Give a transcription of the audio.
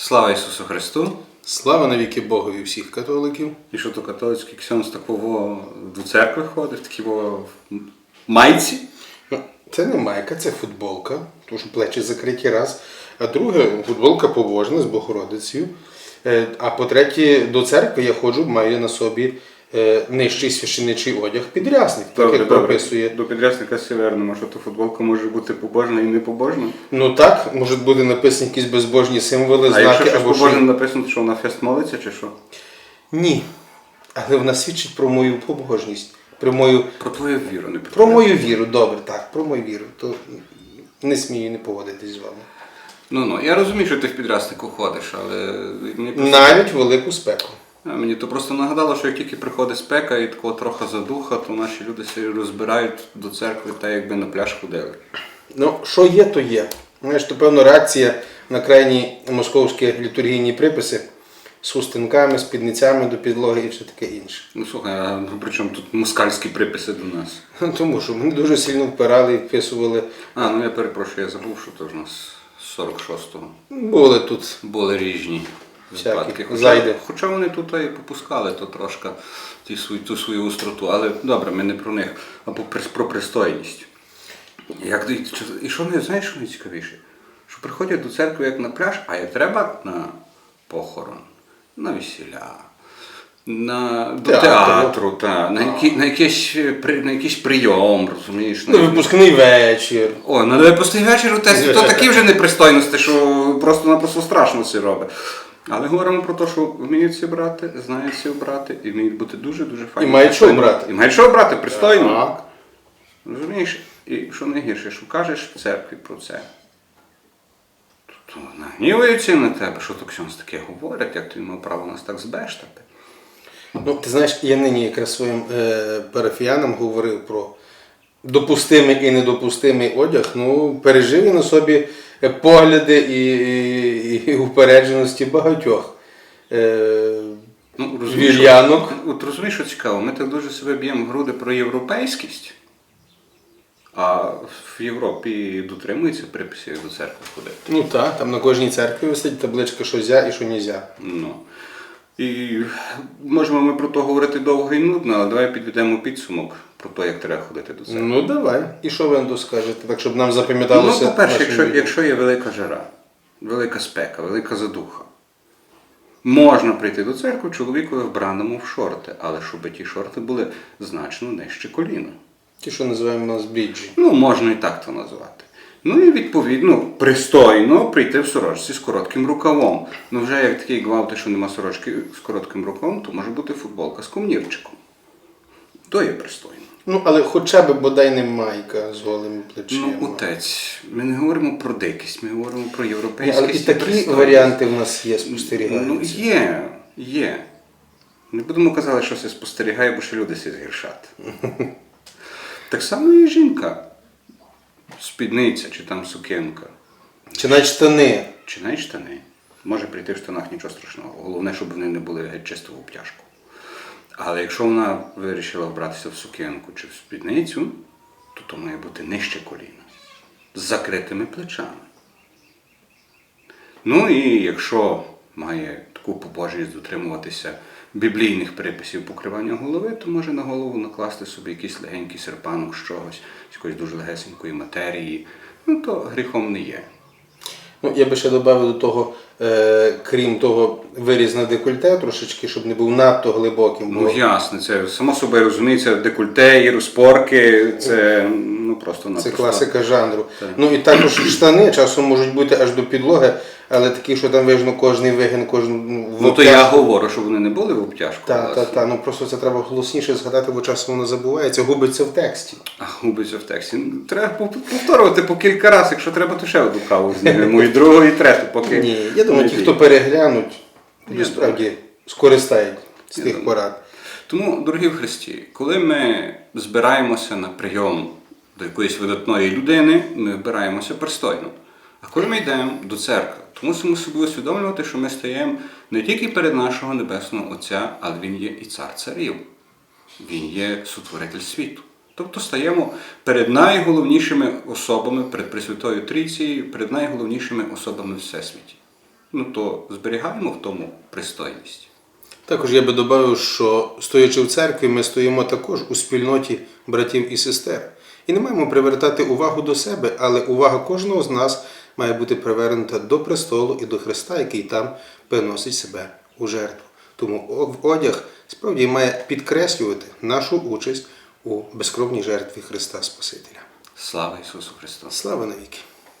Слава Ісусу Христу! Слава навіки Богові всіх католиків. І що то католицький ксьонс такого до церкви ходить, такі во в майці. Ну, Це не майка, це футболка, тому що плечі закриті раз. А друге, футболка побожна з Богородицею. Е, А по-третє, до церкви я ходжу, маю на собі нижчий священичий одяг підрясник, так як прописує. До підрясника северному, що то футболка може бути побожна і не побожна. Ну так, можуть бути написані якісь безбожні символи, А якщо знаки щось або побожне що. написано, то що вона фест молиться чи що? Ні. Але вона свідчить про мою побожність, про мою, Про твою віру, не про, про мою віру. Добре, так, про мою віру. То не смію не поводитись з вами. Ну ну, я розумію, що ти в підряснику ходиш, але Навіть велику спеку. Мені то просто нагадало, що як тільки приходить спека і такого трохи задуха, то наші люди себе розбирають до церкви та якби на пляж ходили. Ну, що є, то є. Знаєш, то певно реакція на крайні московські літургійні приписи з хустинками, спідницями до підлоги і все таке інше. Ну слухай, а при чому тут москальські приписи до нас? Тому що ми дуже сильно впирали і вписували. А, ну я перепрошую, я забув, що то ж у нас з 46-го. Були тут. Були Всякі випадки. Хоча, зайди. хоча вони тут і попускали то трошки ті ту свою остроту. Але добре, ми не про них, а про, пристойність. Як, і, що не знаєш, що найцікавіше? Що приходять до церкви як на пляж, а як треба на похорон, на весілля. На, до Театру. та, на, які, на, якийсь, на якийсь прийом, розумієш? Ну, випускний вечір. О, на випускний вечір у тесті то такі вже непристойності, що просто-напросто страшно це робить. Але говоримо про те, що вміють всі брати, знають всі брати, і вміють бути дуже-дуже файні. І мають що брати. І мають що брати, пристойно. Так. Розумієш? І що найгірше, що кажеш в церкві про це. То нагніваються на тебе, що то ксьонс таке говорять, як ти мав право нас так збештати. Ну, ти знаєш, я нині якраз своїм е, парафіянам говорив про допустимий і недопустимий одяг. Ну, пережив я на собі е, погляди і, і, упередженості багатьох. Е, Ну, От, розумієш, що цікаво, ми так дуже себе б'ємо в груди про європейськість, а в Європі дотримуються приписів до церкви ходити. ну так, там на кожній церкві висить табличка, що зя і що нельзя. Ну. І можемо ми про то говорити довго і нудно, але давай підведемо підсумок про те, як треба ходити до церкви. Ну давай. І що ви скажете, так щоб нам запам'яталося? Ну, по-перше, якщо, якщо є велика жара, велика спека, велика задуха, можна прийти до церкви чоловікові вбраному в шорти, але щоб ті шорти були значно нижче коліна. Ті, що називаємо нас біджі. Ну, можна і так це назвати. Ну і відповідно пристойно прийти в сорочці з коротким рукавом. Ну вже як такий гвалти, що нема сорочки з коротким рукавом, то може бути футболка з комнірчиком. То є пристойно. Ну, але хоча б бодай не майка з голими плечима. Ну, отець, ми не говоримо про дикість, ми говоримо про європейськість. але і такі варіанти в нас є, Ну, є, є. Не будемо казати, що це спостерігає, бо ще люди всі згіршати. Так само і жінка. Спідниця чи там сукенка. Чи навіть штани. Чи навіть штани. Може прийти в штанах нічого страшного. Головне, щоб вони не були геть чисто в обтяжку. Але якщо вона вирішила вбратися в сукенку чи в спідницю, то то має бути нижче коліна. З закритими плечами. Ну і якщо має таку побожність дотримуватися біблійних приписів покривання голови, то може на голову накласти собі якийсь легенький серпанок з чогось, з якоїсь дуже легесенької матерії. Ну то гріхом не є. Ну, я би ще додав до того, крім того, виріз на декольте трошечки, щоб не був надто глибоким. Ну ясно, це само собою розуміється, декольте, і розпорки, це ну просто це класика жанру. Так. Ну і також штани часом можуть бути аж до підлоги, але такі, що там видно кожний вигін, кожну в Ну то я говорю, що вони не були в обтяжку. Так, так, так. Ну просто це треба голосніше згадати, бо часом воно забувається, губиться в тексті. А губиться в тексті. Ну, Треба повторювати по кілька разів, якщо треба, то ще одну каву знімемо, і другу, і трету, поки. Ні, я думаю, ті, хто переглянуть, Я справді скористають з тих порад. Тому, дорогі в Христі, коли ми збираємося на прийом до якоїсь видатної людини, ми вбираємося пристойно. А коли ми йдемо до церкви, то мусимо собі усвідомлювати, що ми стаємо не тільки перед нашого Небесного Отця, але Він є і цар царів. Він є сотворитель світу. Тобто стаємо перед найголовнішими особами, перед Пресвятою Трійцією, перед найголовнішими особами Всесвіті. ну то зберігаємо в тому пристойність. Також я би додав, що стоячи в церкві, ми стоїмо також у спільноті братів і сестер. І не маємо привертати увагу до себе, але увага кожного з нас має бути привернута до престолу і до Христа, який там приносить себе у жертву. Тому одяг справді має підкреслювати нашу участь у безкровній жертві Христа Спасителя. Слава Ісусу Христу! Слава навіки!